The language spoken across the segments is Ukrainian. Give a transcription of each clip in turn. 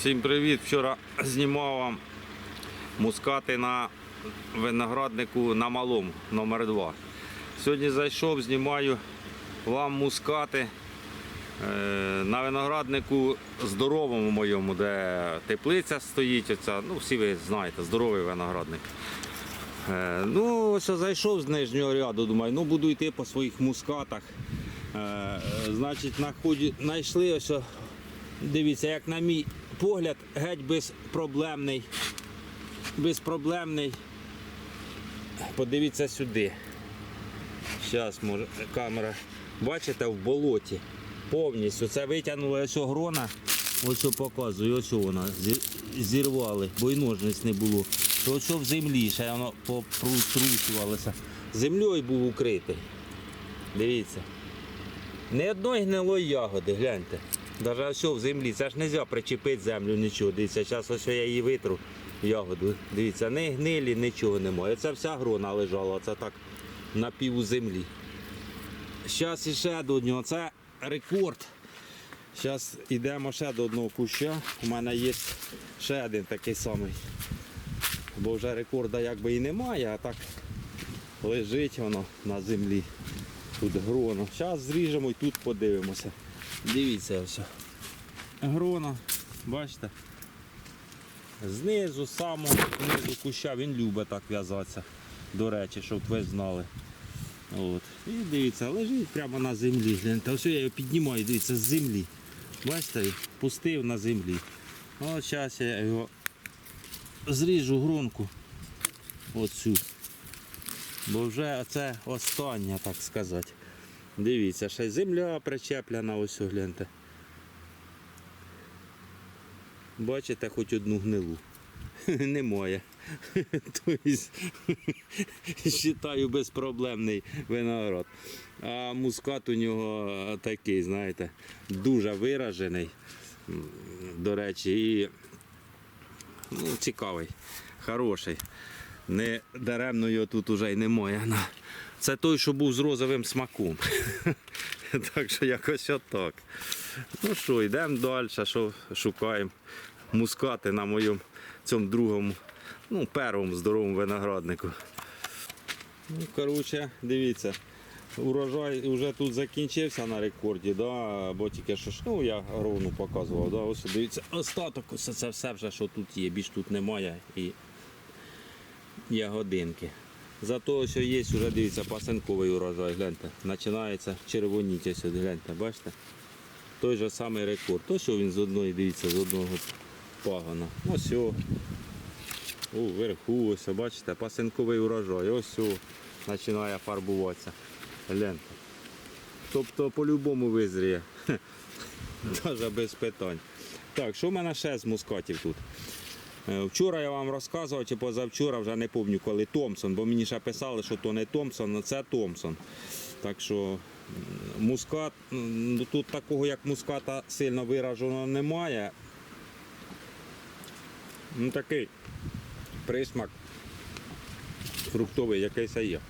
Всім привіт! Вчора знімав вам мускати на винограднику на малому номер 2 Сьогодні зайшов, знімаю вам мускати е, на винограднику здоровому моєму, де теплиця стоїть. Оця, ну, всі ви знаєте, здоровий виноградник. Е, Ну, ось зайшов з нижнього ряду, думаю, ну буду йти по своїх мускатах. Е, Значить, знайшли ось, дивіться, як на мій погляд, геть безпроблемний. Безпроблемний. Подивіться сюди. Зараз може камера. Бачите, в болоті. Повністю. Це витягнуло ось грона. Ось що показую, ось вона. зі- Зірвали, бо й ножниць не було. То що в землі, ще воно попрусувалося. Землею був укритий. Дивіться. Ні одної гнилої ягоди, гляньте. Навіть ось в землі. Це ж не можна причепити землю, нічого. Дивіться, зараз ось я її витру ягоду. Дивіться, не гнилі, нічого немає. Це вся грона лежала, це так на пів землі. Зараз іще до одного. Це рекорд. Зараз йдемо ще до одного куща. У мене є ще один такий самий. Бо вже рекорда якби і немає, а так лежить воно на землі. Тут гроно. Зараз зріжемо і тут подивимося. Дивіться ось. Грона, бачите? Знизу, самого знизу куща, він любить так в'язатися. До речі, щоб ви знали. От. І дивіться, лежить прямо на землі. Гляньте, ось я його піднімаю, дивіться, з землі. Бачите, пустив на землі. От зараз я його зріжу гронку. Оцю. Бо вже це остання, так сказати. Дивіться, ще земля причеплена, ось о, гляньте. Бачите, хоч одну гнилу. Немає. Тобто, вважаю, безпроблемний виноград. А мускат у нього такий, знаєте, дуже виражений, до речі, і ну, цікавий, хороший. Не даремно його тут уже й немає. Це той, що був з розовим смаком. Так що якось отак. Ну що, йдемо далі, що шукаємо мускати на моєму цьому другому, ну, першому здоровому винограднику. Ну, коротше, дивіться, урожай вже тут закінчився на рекорді, да, бо тільки що ну, я ровно показував. Да, ось дивіться, остаток, ось це все вже, що тут є, більш тут немає. І ягодинки. Зато що є, вже дивіться, пасинковий урожай, гляньте. Починається червоніття сюди, гляньте, бачите? Той же самий рекорд. То, що він з одної, дивіться, з одного пагона. Ось о. У верху, ось, бачите, пасинковий урожай. Ось о, починає фарбуватися. Гляньте. Тобто по-любому визріє. Навіть без питань. Так, що в мене ще з мускатів тут? Е, Вчора я вам розказував, чи позавчора, вже не пам'ятаю, коли Томпсон, бо мені ще писали, що то не Томпсон, а це Томпсон. Так що мускат, ну, тут такого як муската сильно вираженого немає. Ну такий присмак фруктовий якийсь є.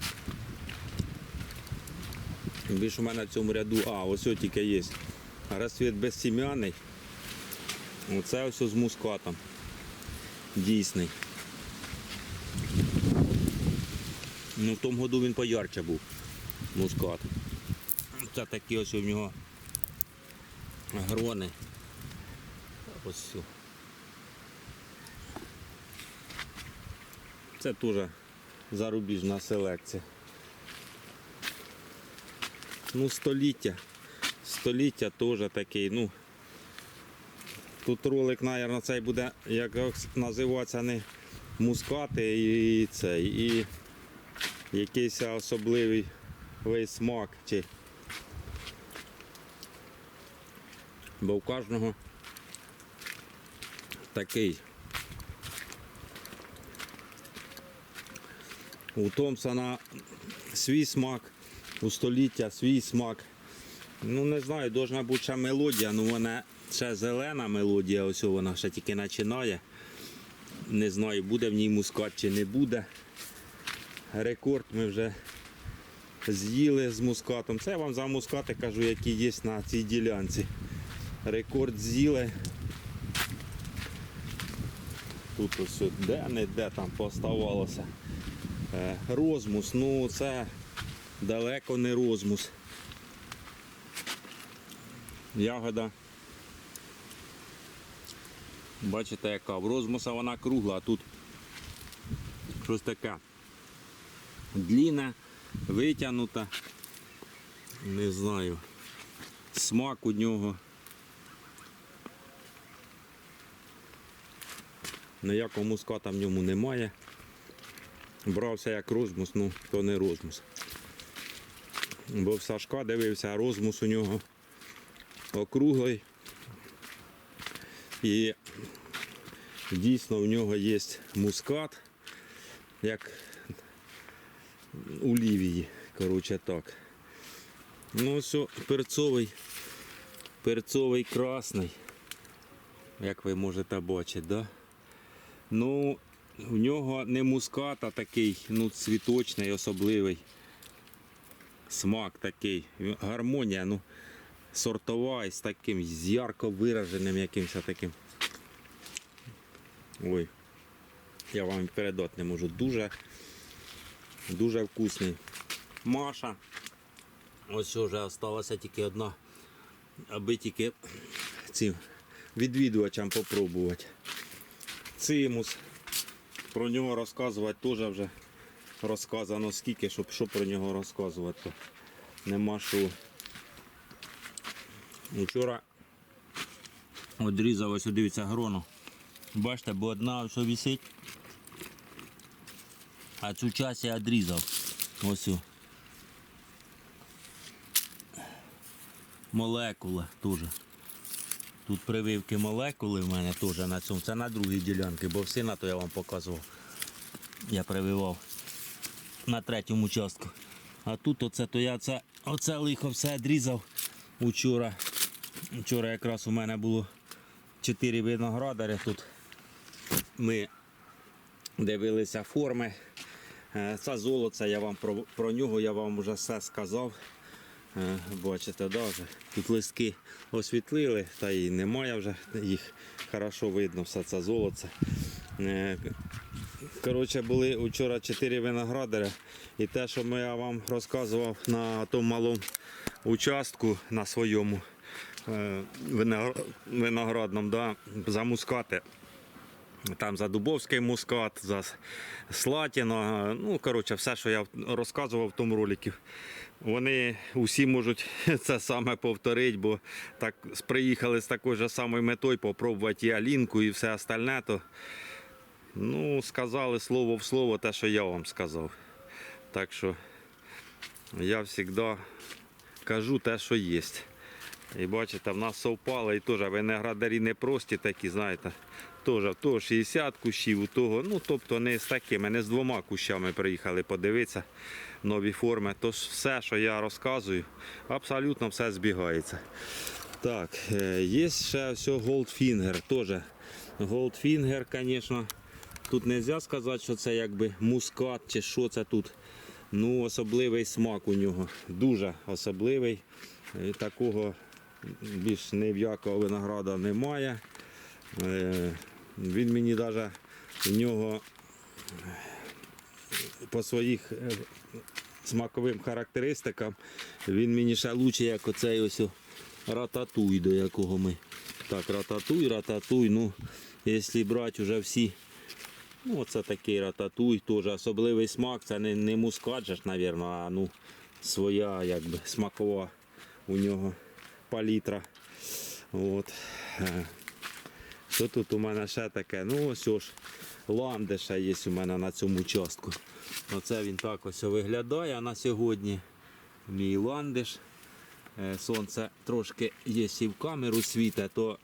Більше у мене в цьому ряду, а, ось ось тільки є. Розцвіт безсім'яний. Оце ось з мускатом дійсний. Ну, в тому году він поярче був мускат. Це такі ось у нього грони. Ось. все. Це теж зарубіжна селекція. Ну, століття. Століття теж такий, ну. Тут ролик, мабуть, цей буде як називатися не мускати і цей, і якийсь особливий весь смак. Чи... Бо у кожного такий. У Томпсона свій смак, у століття свій смак. Ну не знаю, должна бути ще мелодія, ну вона ще зелена мелодія, ось вона ще тільки починає. Не знаю, буде в ній мускат чи не буде. Рекорд ми вже з'їли з мускатом. Це я вам за мускати кажу, які є на цій ділянці. Рекорд з'їли. тут ось де не де там поставалося. Е, розмус, ну це далеко не розмус. Ягода. Бачите, яка в розмуса вона кругла, а тут щось таке длінна, витягнута. Не знаю. Смак у нього. Ніякого муската в ньому немає. Брався як розмус, ну то не розмус. Бо в Сашка дивився, розмус у нього округлий. І дійсно в нього є мускат, як у Лівії. Коротше так. Ну ось перцовий, перцовий красний, як ви можете бачити, да? Ну, в нього не мускат, такий, ну, цвіточний, особливий. Смак такий, гармонія, ну, сортова і з таким з ярко вираженим якимось таким. Ой, я вам передати не можу. Дуже, дуже вкусний. Маша. Ось вже залишилася тільки одна, аби тільки цим відвідувачам попробувати. Цимус. Про нього розказувати теж вже розказано скільки, щоб що про нього розказувати. Нема що. Вчора одрізав ось дивіться грону. Бачите, бо одна ось висить. А цю часть я відрізав. Ось. Молекула теж. Тут прививки молекули в мене теж на цьому. Це на другій ділянці, бо всі на то я вам показував. Я прививав на третьому участку. А тут оце то я це, оце лихо все відрізав учора. Вчора якраз у мене було 4 виноградаря тут. Ми дивилися форми. Е, Це золоце, я вам про, про нього я вам вже все сказав. Е, Бачите, да, тут листки освітлили, та і немає вже їх хорошо видно, все це золоце. Коротше, були вчора 4 виноградаря, і те, що я вам розказував на тому малому участку на своєму е, виногра- да, за мускати. Там за Дубовський мускат, за Слатіно. Ну, коротше, все, що я розказував в тому ролику. Вони усі можуть це саме повторити, бо так приїхали з такою ж самою метою попробувати і Алінку, і все остальне, то ну, сказали слово в слово те, що я вам сказав. Так що я завжди кажу те, що є. І бачите, в нас совпало і теж виноградарі не прості такі, знаєте. Теж, того 60 кущів, у того, ну тобто не з такими, не з двома кущами приїхали подивитися нові форми. Тож все, що я розказую, абсолютно все збігається. Так, е, є ще все Goldfinger теж. Goldfinger, звісно, тут не можна сказати, що це якби мускат чи що це тут. Ну, особливий смак у нього. Дуже особливий. Такого більш ні в якого винограда немає. Е, Він мені навіть у нього по своїх е, смаковим характеристикам він мені ще лучше, як оцей ось рататуй, до якого ми. Так, рататуй, рататуй. Ну, якщо брати вже всі. Ну, оце такий рататуй, теж особливий смак. Це не, не мускат мабуть, а ну, своя якби, смакова у нього палітра. От. Що тут у мене ще таке? Ну ось ж ландиша є у мене на цьому участку. Оце він так ось виглядає на сьогодні. Мій ландиш. Е, Сонце трошки є і в камеру світе, то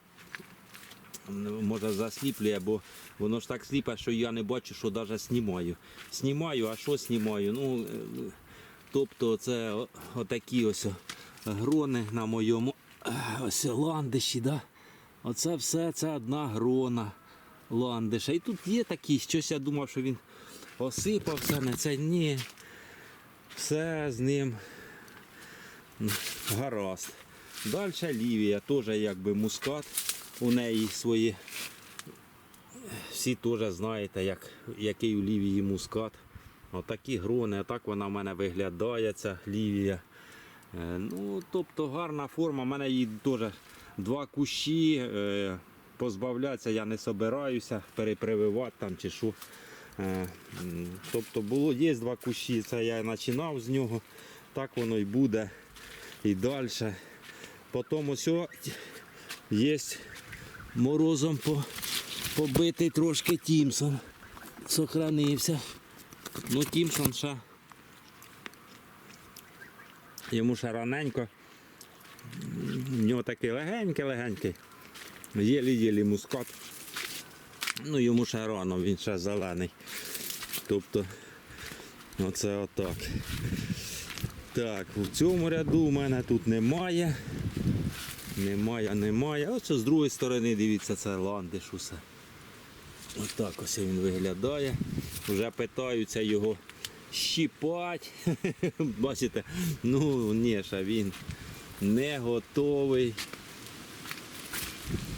може засліплює, бо воно ж так сліпе, що я не бачу, що навіть знімаю. Знімаю, а що знімаю? Ну, е, тобто це отакі ось грони на моєму ось ландиші. Да? Оце все це одна грона ландиша. І тут є такі, щось я думав, що він осипався, не це ні. Все з ним гаразд. Далі лівія, теж якби мускат. У неї свої всі теж знаєте, як, який у лівії мускат. Отакі грони, отак вона в мене виглядає, ця лівія. Е, Ну, тобто гарна форма. У мене її теж два кущі. Е, позбавлятися я не собираюся, перепрививати там чи що. Е, Тобто було, є два кущі, це я починав з нього, так воно і буде і далі. Потім ось є морозом побитий трошки Тімсон. Сохранився. Ну, Тімсон ще. Йому ще раненько. В нього такий легенький-легенький. Єлі-єлі мускат. Ну, йому ще рано, він ще зелений. Тобто, оце отак. Так, в цьому ряду у мене тут немає. Немає, немає. Ось з другої сторони, дивіться, це ландиш усе. Отак ось він виглядає. Вже питаються його щіпати. Бачите, ну ні, ще він не готовий.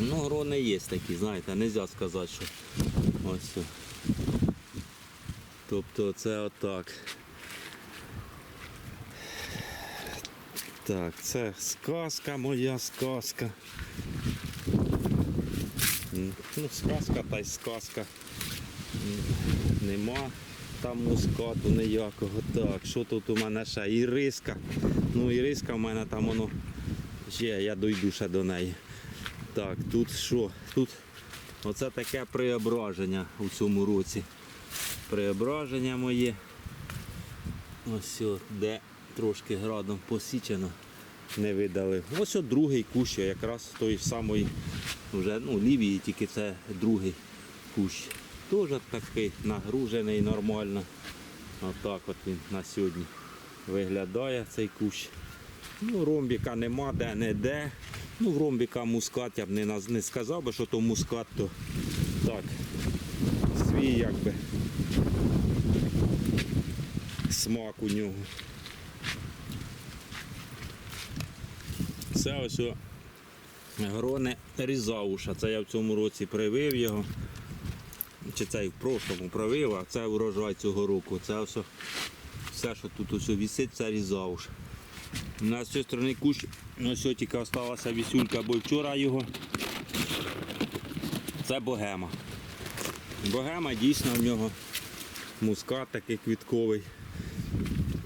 Ну, грони є такі, знаєте, не можна сказати, що ось. Тобто це отак. Так, це сказка моя сказка. Ну, сказка та й сказка. Нема там мускату ніякого. Так, що тут у мене ще? Іриска. Ну, іриска в мене там воно. Ще я дойду ще до неї. Так, тут що? Тут оце таке преображення у цьому році. Преображення моє. Ось де трошки градом посічено, не видали. Ось от другий кущ, якраз той самий, вже ну, лівії, тільки це другий кущ. Теж такий нагружений нормально. Отак от він на сьогодні виглядає цей кущ. Ну, ромбіка нема де не де. Ну, ромбіка мускат я б не, не сказав би, що то мускат, то так. Свій якби смак у нього. Це ось грони різауша. Це я в цьому році привив його. Чи це і в прошлому привив, а це урожай цього року. Це о, все, що тут ось вісить, це різауш. У нас з цієї сторони кущ, ну, ось тільки залишилася вісюлька, бо вчора його. Це богема. Богема дійсно в нього мускат такий квітковий.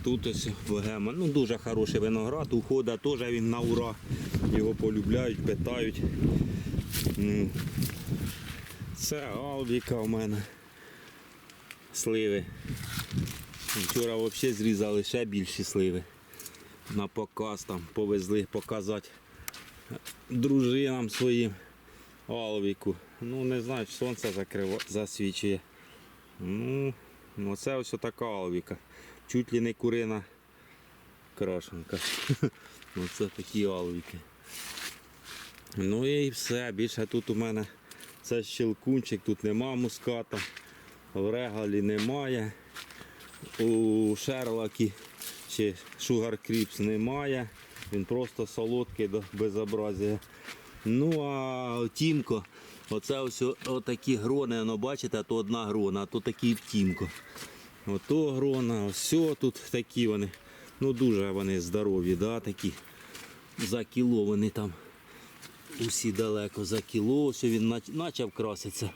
Тут ось богема. Ну дуже хороший виноград, ухода теж він на ура. Його полюбляють, питають. Це Алвіка у мене. Сливи. Вчора взагалі зрізали ще більші сливи. На показ там повезли показати дружинам своїм Алвіку. Ну не знаю, чи сонце закрива... засвічує. Ну, ну, це ось така Алвіка. Чуть ли не курина крашенка. Оце такі алвіки. Ну і все. Більше тут у мене це щелкунчик, тут нема муската, в регалі немає. У Шерлакі чи Шугар Кріпс немає. Він просто солодкий до безобразія. Ну а Тімко, оце ось отакі грони, воно бачите, то одна грона, а то такий Тімко. Ото грона, все тут такі вони. Ну дуже вони здорові, да, такі. За кіло вони там. Усі далеко за кіло, ось він почав краситися.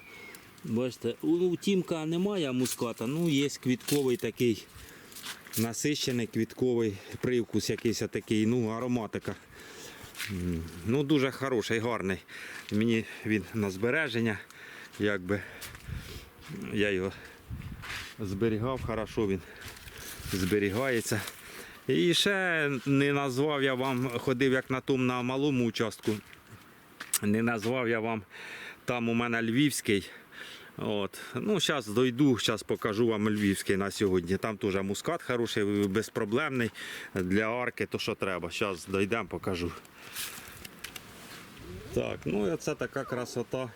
Бачите, у у Тімка немає муската, ну є квітковий такий насищений квітковий привкус якийсь такий, ну ароматика. Ну дуже хороший, гарний. Мені він на збереження, якби я його зберігав, хорошо він зберігається. І ще не назвав я вам, ходив як на тому на малому участку. Не назвав я вам там у мене львівський. От. Ну, зараз дойду, зараз покажу вам львівський на сьогодні. Там теж мускат хороший, безпроблемний для арки, то що треба. Зараз дойдемо, покажу. Так, ну і оце така красота.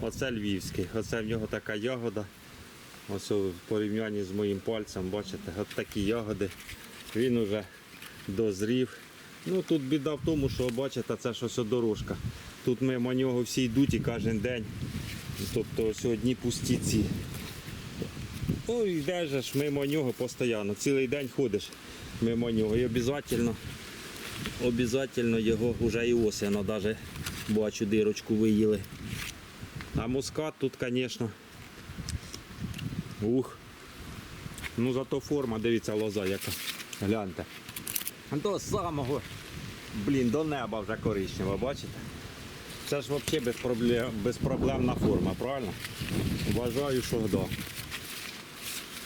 Оце львівський. Оце в нього така ягода. Ось в порівнянні з моїм пальцем, бачите, от такі ягоди. Він уже дозрів. Ну тут біда в тому, що бачите, це ж ось дорожка. Тут мимо нього всі йдуть і кожен день Тобто ось одні пусті ці. Ну, йдеш ж мимо нього постійно. Цілий день ходиш мимо нього. І обов'язково, обов'язково його вже і осено навіть бачу дирочку виїли. А мускат тут, звісно. Ух. Ну зато форма, дивіться, лоза яка. Гляньте. До самого, блін, до неба вже коричнева, бачите? Це ж взагалі безпроблем, безпроблемна форма, правильно? Вважаю, що да.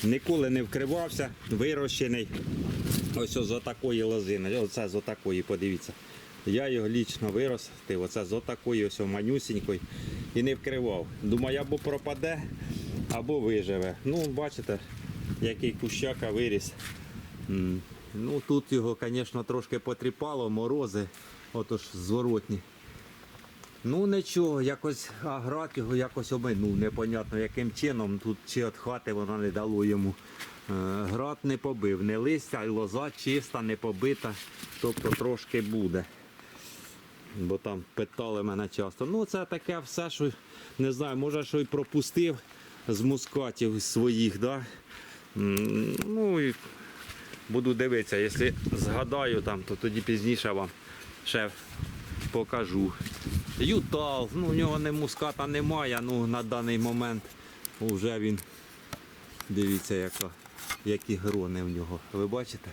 Ніколи не вкривався, вирощений. Ось з такої лозини. Оце з отакої, подивіться. Я його лічно виростив, оце з отакої ось манюсінької і не вкривав. Думаю, або пропаде, або виживе. Ну, бачите, який кущака виріс. Ну тут його, звісно, трошки потріпало, морози, отож зворотні. Ну нічого, якось аграк його якось обминув, непонятно яким чином. Тут чи від хати воно не дало йому. Е, Град не побив, не листя, і лоза чиста, не побита, тобто трошки буде. Бо там питали мене часто. Ну це таке все, що не знаю, може, що й пропустив з мускатів своїх, да? Ну і буду дивитися, якщо згадаю там, то тоді пізніше вам ще покажу. Ютал, ну в нього не муската немає, ну на даний момент вже він, дивіться, яка, які грони в нього. Ви бачите?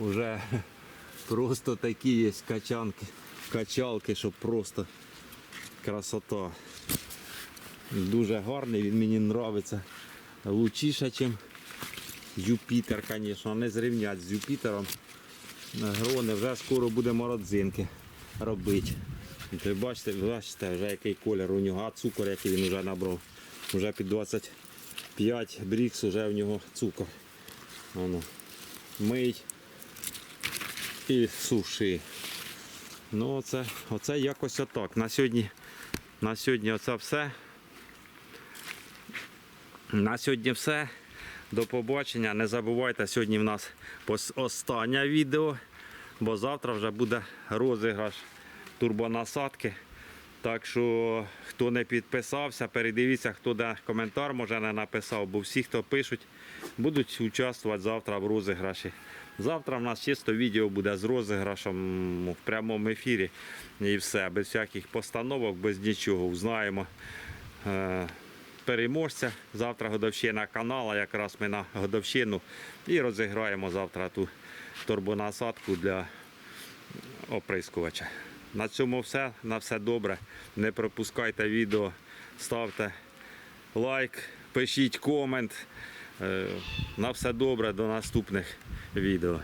Уже просто такі є качанки, качалки, що просто красота. Дуже гарний, він мені подобається. Лучіше, ніж Юпітер, звісно, не зрівнять з Юпітером. Грони вже скоро будемо родзинки робити. Ви бачите, бачите, вже який колір у нього, а цукор, який він вже набрав. Вже під 25 брікс вже в нього цукор. Воно. Мить і суши. Ну оце, оце якось отак. На сьогодні, на сьогодні оце все. На сьогодні все. До побачення. Не забувайте, сьогодні в нас останнє відео, бо завтра вже буде розіграш турбонасадки. Так що, хто не підписався, передивіться, хто де коментар може не написав, бо всі, хто пишуть, будуть участвувати завтра в розіграші. Завтра в нас чисто відео буде з розіграшем в прямому ефірі і все, без всяких постановок, без нічого. Узнаємо е, переможця. Завтра годовщина каналу, якраз ми на годовщину і розіграємо завтра ту турбонасадку для оприскувача. На цьому все. На все добре. Не пропускайте відео, ставте лайк, пишіть комент. Е, На все добре, до наступних відео.